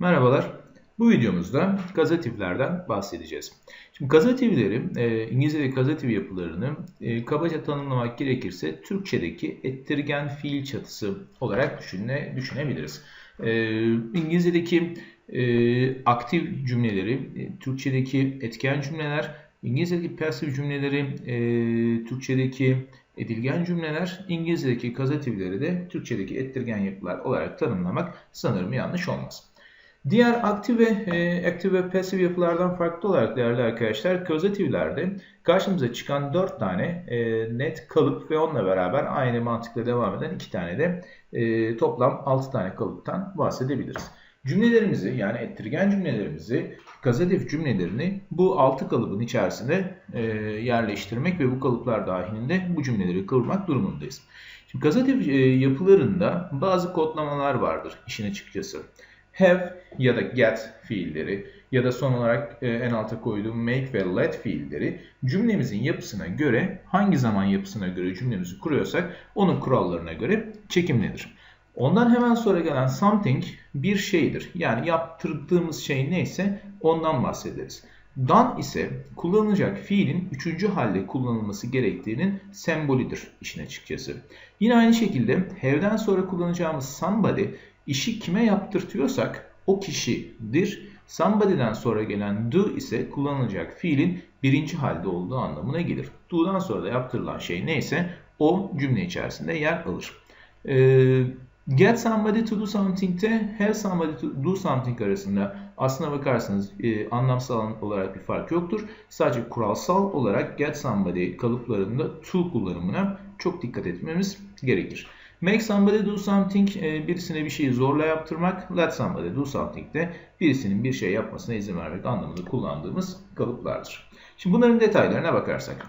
Merhabalar. Bu videomuzda gazatiflerden bahsedeceğiz. Şimdi gazatifleri, e, İngilizce'deki gazatif yapılarını e, kabaca tanımlamak gerekirse Türkçedeki ettirgen fiil çatısı olarak düşüne, düşünebiliriz. E, İngilizce'deki e, aktif cümleleri, e, Türkçedeki etken cümleler, İngilizce'deki pasif cümleleri, e, Türkçedeki edilgen cümleler, İngilizce'deki kazatifleri de Türkçedeki ettirgen yapılar olarak tanımlamak sanırım yanlış olmaz. Diğer aktif ve e, aktif ve pasif yapılardan farklı olarak değerli arkadaşlar kazatiflerde karşımıza çıkan 4 tane e, net kalıp ve onunla beraber aynı mantıkla devam eden 2 tane de e, toplam 6 tane kalıptan bahsedebiliriz. Cümlelerimizi yani ettirgen cümlelerimizi, gazetif cümlelerini bu 6 kalıbın içerisine e, yerleştirmek ve bu kalıplar dahilinde bu cümleleri kurmak durumundayız. Şimdi gazetif e, yapılarında bazı kodlamalar vardır işin açıkçası have ya da get fiilleri ya da son olarak e, en alta koyduğum make ve let fiilleri cümlemizin yapısına göre hangi zaman yapısına göre cümlemizi kuruyorsak onun kurallarına göre çekimlenir. Ondan hemen sonra gelen something bir şeydir. Yani yaptırdığımız şey neyse ondan bahsederiz. Done ise kullanılacak fiilin üçüncü halde kullanılması gerektiğinin sembolüdür işin açıkçası. Yine aynı şekilde have'den sonra kullanacağımız somebody işi kime yaptırtıyorsak o kişidir. Somebody'den sonra gelen do ise kullanılacak fiilin birinci halde olduğu anlamına gelir. Do'dan sonra da yaptırılan şey neyse o cümle içerisinde yer alır. Ee, get somebody to do something'te have somebody to do something arasında aslına bakarsanız e, anlamsal olarak bir fark yoktur. Sadece kuralsal olarak get somebody kalıplarında to kullanımına çok dikkat etmemiz gerekir. Make somebody do something e, birisine bir şeyi zorla yaptırmak. Let somebody do something de birisinin bir şey yapmasına izin vermek anlamında kullandığımız kalıplardır. Şimdi bunların detaylarına bakarsak.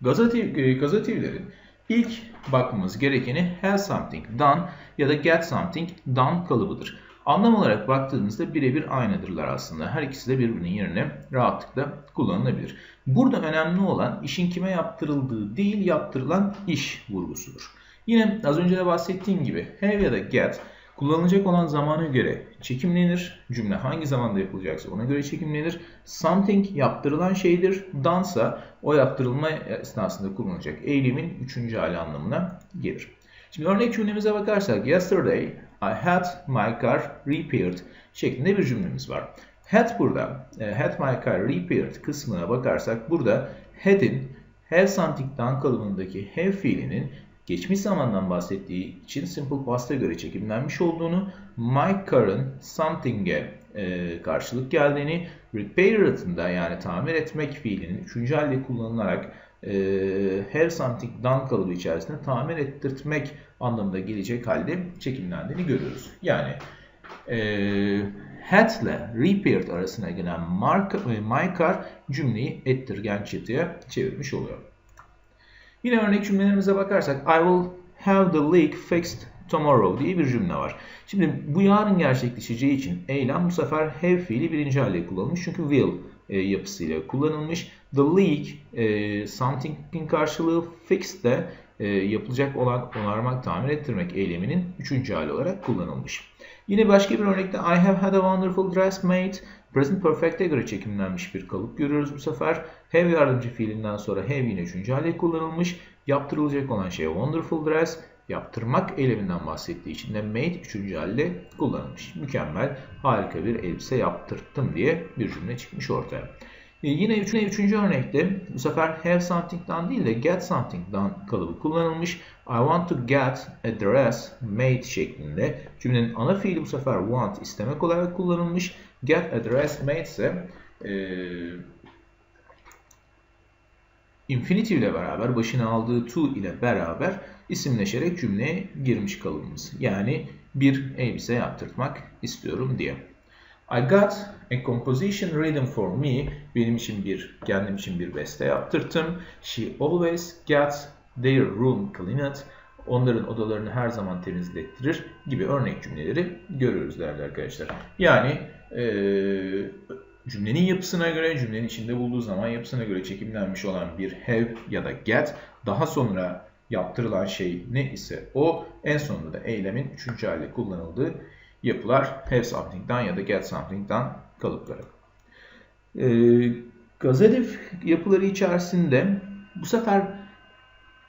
Gazativ, e, gazativlerin ilk bakmamız gerekeni have something done ya da get something done kalıbıdır. Anlam olarak baktığınızda birebir aynıdırlar aslında. Her ikisi de birbirinin yerine rahatlıkla kullanılabilir. Burada önemli olan işin kime yaptırıldığı değil yaptırılan iş vurgusudur. Yine az önce de bahsettiğim gibi have ya da get kullanılacak olan zamana göre çekimlenir. Cümle hangi zamanda yapılacaksa ona göre çekimlenir. Something yaptırılan şeydir. Dansa o yaptırılma esnasında kullanılacak eylemin üçüncü hali anlamına gelir. Şimdi örnek cümlemize bakarsak yesterday I had my car repaired şeklinde bir cümlemiz var. Had burada, e, had my car repaired kısmına bakarsak burada had'in have something'dan kalıbındaki have fiilinin geçmiş zamandan bahsettiği için simple past'a göre çekimlenmiş olduğunu, my current something'e e, karşılık geldiğini, repaired'ında yani tamir etmek fiilinin üçüncü halde kullanılarak e, have something done kalıbı içerisinde tamir ettirtmek anlamında gelecek halde çekimlendiğini görüyoruz. Yani e, had ile repaired arasına gelen mark, e, my car cümleyi ettirgen çıtıya çevirmiş oluyor. Yine örnek cümlelerimize bakarsak I will have the leak fixed tomorrow diye bir cümle var. Şimdi bu yarın gerçekleşeceği için eylem bu sefer have fiili birinci haliyle kullanılmış. Çünkü will e, yapısıyla kullanılmış. The leak e, something'in karşılığı fixed de e, yapılacak olan onarmak, tamir ettirmek eyleminin üçüncü hali olarak kullanılmış. Yine başka bir örnekte I have had a wonderful dress made. Present Perfect'e göre çekimlenmiş bir kalıp görüyoruz bu sefer. Have yardımcı fiilinden sonra have yine üçüncü hale kullanılmış. Yaptırılacak olan şey wonderful dress. Yaptırmak eyleminden bahsettiği için de made üçüncü halde kullanılmış. Mükemmel, harika bir elbise yaptırttım diye bir cümle çıkmış ortaya. E yine üçüncü, üçüncü örnekte bu sefer have something'dan değil de get something'dan kalıbı kullanılmış. I want to get a dress made şeklinde. Cümlenin ana fiili bu sefer want istemek olarak kullanılmış. Get a dress made ise e, infinitive ile beraber başına aldığı to ile beraber isimleşerek cümleye girmiş kalıbımız. Yani bir elbise yaptırtmak istiyorum diye. I got a composition written for me. Benim için bir, kendim için bir beste yaptırttım. She always gets their room cleaned. Onların odalarını her zaman temizlettirir gibi örnek cümleleri görüyoruz değerli arkadaşlar. Yani e, cümlenin yapısına göre, cümlenin içinde bulduğu zaman yapısına göre çekimlenmiş olan bir have ya da get daha sonra yaptırılan şey ne ise o en sonunda da eylemin üçüncü hali kullanıldığı yapılar have something'dan ya da get something'dan kalıpları. E, gazetif yapıları içerisinde bu sefer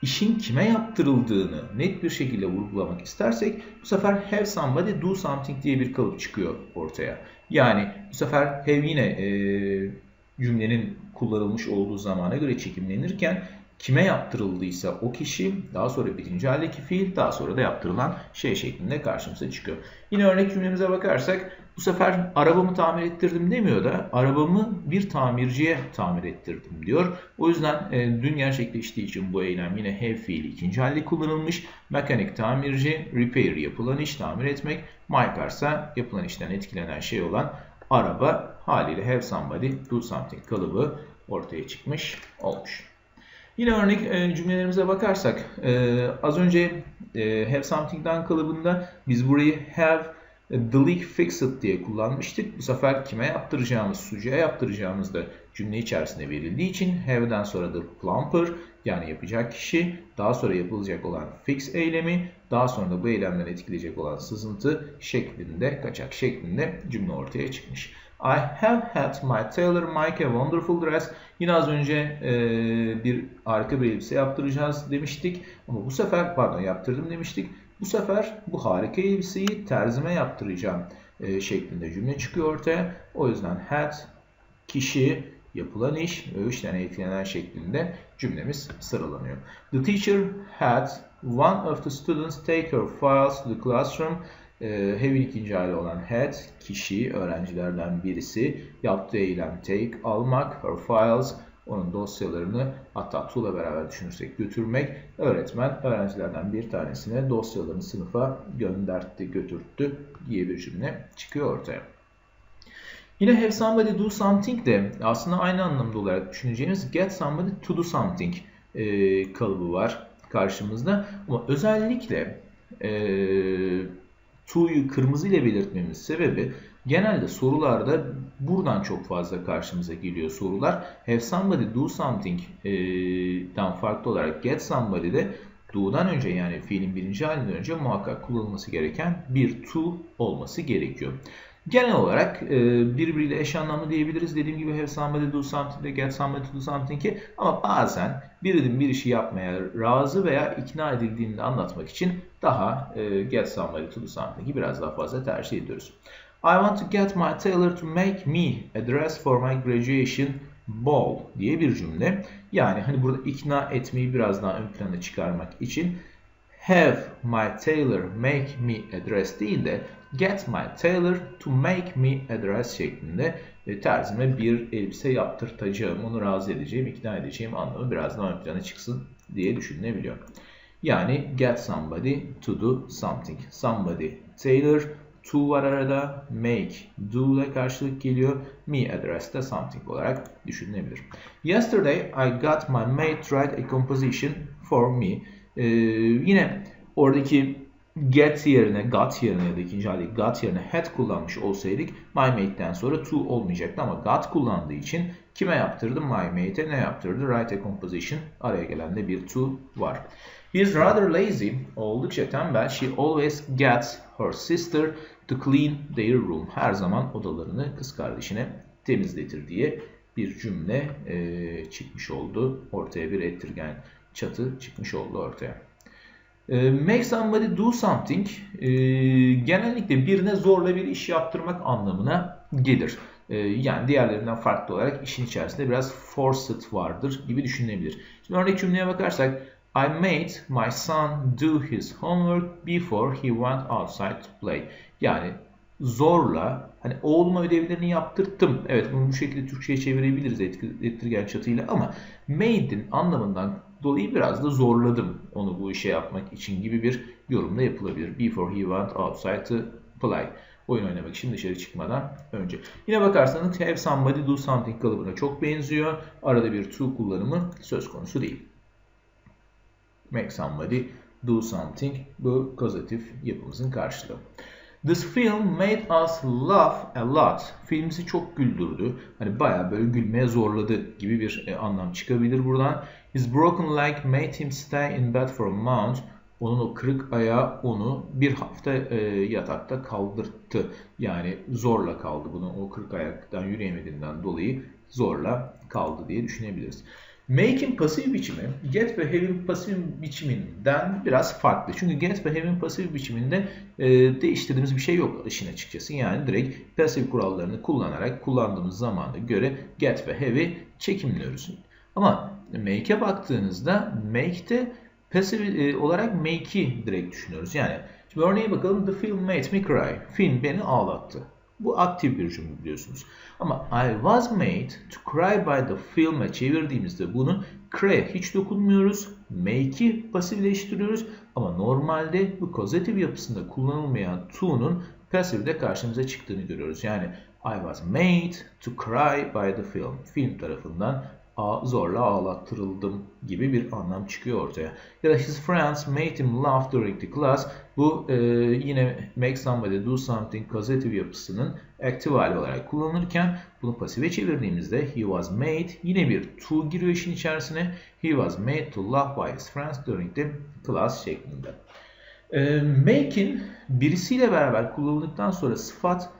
işin kime yaptırıldığını net bir şekilde vurgulamak istersek bu sefer have somebody do something diye bir kalıp çıkıyor ortaya. Yani bu sefer have yine e, cümlenin kullanılmış olduğu zamana göre çekimlenirken kime yaptırıldıysa o kişi daha sonra birinci haldeki fiil daha sonra da yaptırılan şey şeklinde karşımıza çıkıyor. Yine örnek cümlemize bakarsak bu sefer arabamı tamir ettirdim demiyor da arabamı bir tamirciye tamir ettirdim diyor. O yüzden e, dün gerçekleştiği için bu eylem yine have fiili ikinci halde kullanılmış. Mekanik tamirci, repair yapılan iş tamir etmek, my car ise yapılan işten etkilenen şey olan araba haliyle have somebody do something kalıbı ortaya çıkmış olmuş. Yine örnek e, cümlelerimize bakarsak e, az önce e, have something'dan kalıbında biz burayı have the leak fixed diye kullanmıştık. Bu sefer kime yaptıracağımız, sucuğa yaptıracağımız da cümle içerisinde verildiği için have'den sonra the plumper yani yapacak kişi, daha sonra yapılacak olan fix eylemi, daha sonra da bu eylemden etkileyecek olan sızıntı şeklinde, kaçak şeklinde cümle ortaya çıkmış. I have had my tailor make a wonderful dress. Yine az önce e, bir harika bir elbise yaptıracağız demiştik. Ama bu sefer pardon yaptırdım demiştik. Bu sefer bu harika elbiseyi terzime yaptıracağım e, şeklinde cümle çıkıyor ortaya. O yüzden had kişi yapılan iş ve işten etkilenen şeklinde cümlemiz sıralanıyor. The teacher had one of the students take her files to the classroom e, have'in ikinci hali olan had, kişi, öğrencilerden birisi, yaptığı eylem take, almak, her files, onun dosyalarını hatta tool'a beraber düşünürsek götürmek, öğretmen öğrencilerden bir tanesine dosyalarını sınıfa göndertti, götürttü diye bir cümle çıkıyor ortaya. Yine have somebody do something de aslında aynı anlamda olarak düşüneceğimiz get somebody to do something e, kalıbı var karşımızda. Ama özellikle e, to'yu kırmızı ile belirtmemiz sebebi genelde sorularda buradan çok fazla karşımıza geliyor sorular. Have somebody do something'dan farklı olarak get somebody de do'dan önce yani fiilin birinci halinden önce muhakkak kullanılması gereken bir to olması gerekiyor. Genel olarak e, birbiriyle eş anlamlı diyebiliriz. Dediğim gibi have somebody do something de get somebody to do something'i ama bazen birinin bir işi yapmaya razı veya ikna edildiğini anlatmak için daha e, get somebody to do something'i biraz daha fazla tercih ediyoruz. I want to get my tailor to make me a dress for my graduation ball diye bir cümle. Yani hani burada ikna etmeyi biraz daha ön plana çıkarmak için have my tailor make me a dress değil de get my tailor to make me a dress şeklinde e, terzime bir elbise yaptırtacağım, onu razı edeceğim, ikna edeceğim anlamı biraz daha ön plana çıksın diye düşünülebiliyor. Yani get somebody to do something. Somebody tailor, to var arada, make, do ile karşılık geliyor. Me address something olarak düşünülebilir. Yesterday I got my mate to write a composition for me. Ee, yine oradaki get yerine, got yerine ya da ikinci hali got yerine had kullanmış olsaydık my mate'den sonra to olmayacaktı ama got kullandığı için kime yaptırdı? My mate'e ne yaptırdı? Write a composition. Araya gelen de bir to var. İs rather lazy. Oldukça tembel. She always gets her sister to clean their room. Her zaman odalarını kız kardeşine temizletir diye bir cümle e, çıkmış oldu. Ortaya bir ettirgen çatı çıkmış oldu ortaya. E, make somebody do something e, genellikle birine zorla bir iş yaptırmak anlamına gelir. E, yani diğerlerinden farklı olarak işin içerisinde biraz forced vardır gibi düşünülebilir. Şimdi örnek cümleye bakarsak I made my son do his homework before he went outside to play. Yani zorla hani oğluma ödevlerini yaptırttım. Evet bunu bu şekilde Türkçe'ye çevirebiliriz ettirgen çatıyla ama made'in anlamından dolayı biraz da zorladım onu bu işe yapmak için gibi bir yorumda yapılabilir. Before he went outside to play. Oyun oynamak için dışarı çıkmadan önce. Yine bakarsanız have somebody do something kalıbına çok benziyor. Arada bir to kullanımı söz konusu değil. Make somebody do something bu kozatif yapımızın karşılığı. This film made us laugh a lot. Film bizi çok güldürdü. Hani bayağı böyle gülmeye zorladı gibi bir e, anlam çıkabilir buradan. His broken leg made him stay in bed for a month. Onun o kırık ayağı onu bir hafta e, yatakta kaldırttı. Yani zorla kaldı bunu o kırık ayaktan yürüyemediğinden dolayı zorla kaldı diye düşünebiliriz. Make'in pasif biçimi get ve have'in pasif biçiminden biraz farklı. Çünkü get ve have'in pasif biçiminde e, değiştirdiğimiz bir şey yok işin açıkçası. Yani direkt pasif kurallarını kullanarak kullandığımız zamana göre get ve have'i çekimliyoruz. Ama make'e baktığınızda make'te pasif e, olarak make'i direkt düşünüyoruz. Yani şimdi örneğe bakalım the film made me cry. Film beni ağlattı. Bu aktif bir cümle biliyorsunuz. Ama I was made to cry by the film'e çevirdiğimizde bunu cry'e hiç dokunmuyoruz. Make'i pasifleştiriyoruz. Ama normalde bu kozatif yapısında kullanılmayan to'nun pasifde karşımıza çıktığını görüyoruz. Yani I was made to cry by the film. Film tarafından zorla ağlattırıldım gibi bir anlam çıkıyor ortaya. Ya da his friends made him laugh during the class. Bu e, yine make somebody do something causative yapısının active hali olarak kullanılırken bunu pasife çevirdiğimizde he was made yine bir to giriyor işin içerisine. He was made to laugh by his friends during the class şeklinde. E, make'in birisiyle beraber kullanıldıktan sonra sıfat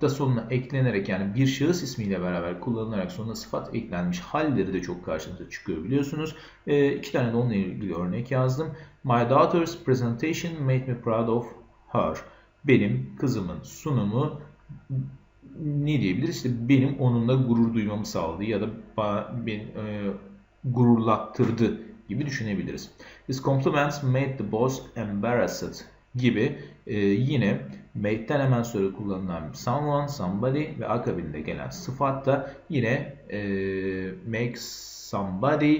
da sonuna eklenerek yani bir şahıs ismiyle beraber kullanılarak sonuna sıfat eklenmiş halleri de çok karşımıza çıkıyor biliyorsunuz. E, iki tane de onunla ilgili örnek yazdım. My daughter's presentation made me proud of her. Benim kızımın sunumu ne diyebiliriz? İşte benim onunla gurur duymamı sağladı ya da beni e, gururlattırdı gibi düşünebiliriz. His compliments made the boss embarrassed gibi e, yine made'den hemen sonra kullanılan someone, somebody ve akabinde gelen sıfat da yine e, make somebody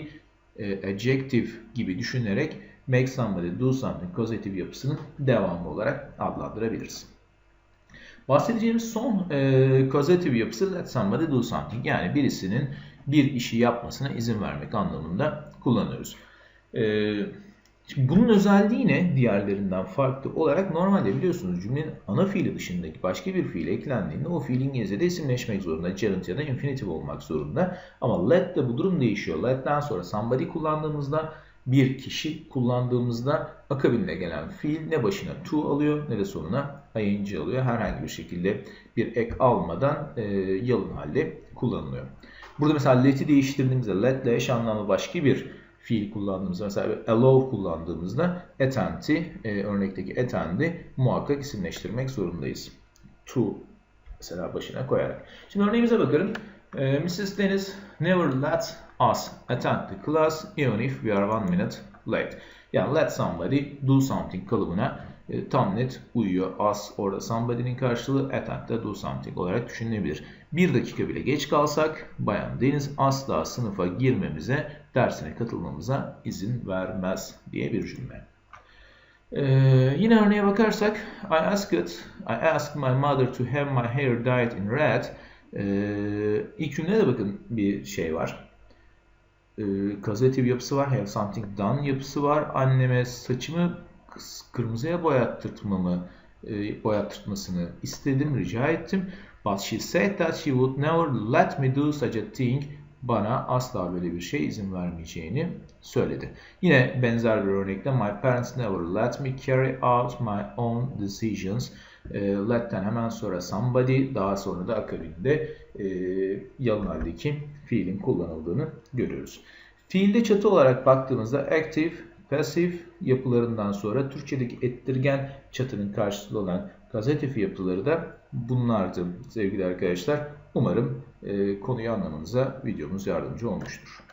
e, adjective gibi düşünerek make somebody do something causative yapısının devamı olarak adlandırabiliriz. Bahsedeceğimiz son e, causative yapısı let somebody do something. Yani birisinin bir işi yapmasına izin vermek anlamında kullanıyoruz. E, Şimdi bunun özelliği ne diğerlerinden farklı olarak normalde biliyorsunuz cümlenin ana fiili dışındaki başka bir fiil eklendiğinde o fiil İngilizce'de isimleşmek zorunda. Gerund ya da infinitive olmak zorunda. Ama let de bu durum değişiyor. Let'ten sonra somebody kullandığımızda bir kişi kullandığımızda akabinde gelen fiil ne başına to alıyor ne de sonuna ing alıyor. Herhangi bir şekilde bir ek almadan e, yalın halde kullanılıyor. Burada mesela let'i değiştirdiğimizde let ile eş anlamlı başka bir fiil kullandığımızda mesela allow kullandığımızda attend'i e, örnekteki attend'i muhakkak isimleştirmek zorundayız. To mesela başına koyarak. Şimdi örneğimize bakalım. E, Mrs. Dennis never let us attend the class even if we are one minute late. Yani let somebody do something kalıbına e, tam net uyuyor. Us orada somebody'nin karşılığı attend de do something olarak düşünülebilir. Bir dakika bile geç kalsak Bayan Deniz asla sınıfa girmemize, dersine katılmamıza izin vermez diye bir cümle. Ee, yine örneğe bakarsak I asked, I asked my mother to have my hair dyed in red. Ee, ilk cümlede bakın bir şey var. Ee, kazatif yapısı var. Have something done yapısı var. Anneme saçımı kırmızıya boyattırtmamı, e, boyattırtmasını istedim, rica ettim. But she said that she would never let me do such a thing. Bana asla böyle bir şey izin vermeyeceğini söyledi. Yine benzer bir örnekle My parents never let me carry out my own decisions. E, let'ten hemen sonra somebody daha sonra da akabinde e, yalın haldeki fiilin kullanıldığını görüyoruz. Fiilde çatı olarak baktığımızda active, pasif yapılarından sonra Türkçedeki ettirgen çatının karşılığı olan gazetif yapıları da bunlardı sevgili arkadaşlar. Umarım konuyu anlamanıza videomuz yardımcı olmuştur.